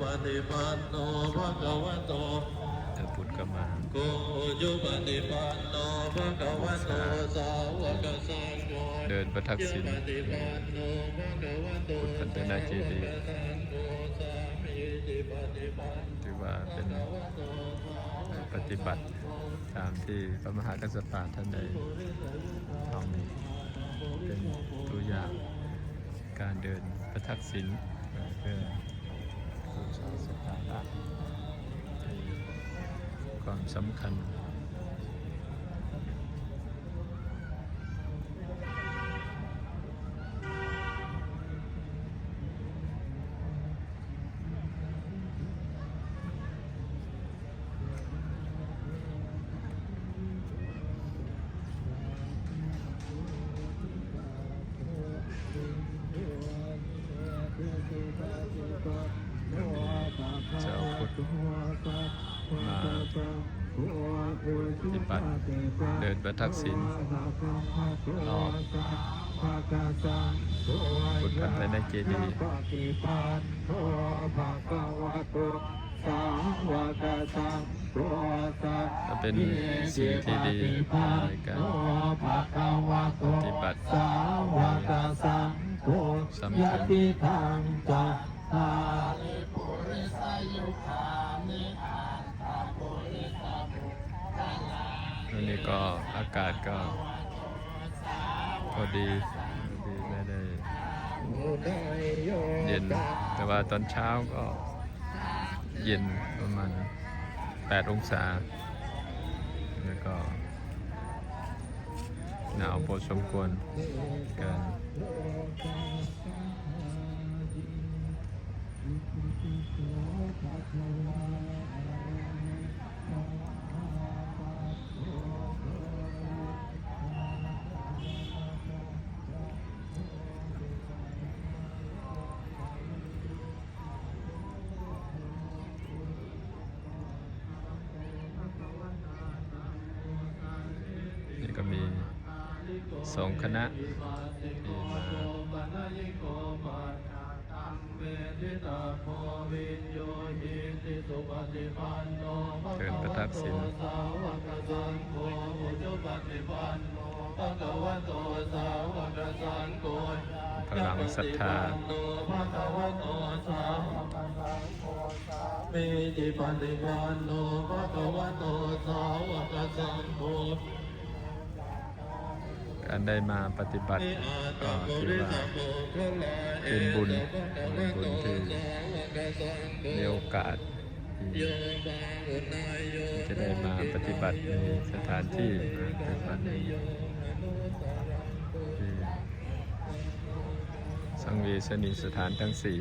ปฏิปันโนภะคะวะโตเจ้าพุทธก็มาโกจุปฏิปันโนภะคะวะโตสาวกสังโฆเดินประทักษิณปฏิปันโนภะคะวะโตพุทธันตนาเจดีย์สังโฆสามิจิปฏิปันถือว่าเป็นปฏิบัติตามที่พระมหากัสสปะท่านได้ทำเป็นตัวอย่างการเดินประทักษิณเพื่อ ความสำคัญ เจ้าพุทธมา ปฏิบัติเดินประทักษิณรอบพุทธันตนาเจดีย์ก็เป็นสิ่งที่ดีในการปฏิบัติสำคัญ วันนี้ก็อากาศก็พอดีดีไม่ได้เย็น แต่ว่าตอนเช้าก็เย็นประมาณ 8 องศา แล้วก็หนาวพอสมควรกัน นี่ก็มีสองคณะที่มาเดินประทักษิณพลังศรัทธาเมจิปฏิปันโนภะคะวะโตสาวกสังโฆ การได้มาปฏิบัติก็ถือว่าเป็นบุญเป็นบุญที่มีโอกาสที่จะได้มาปฏิบัติในสถานที่เป็นวันนี้สังเวชนีสถานทั้งสี่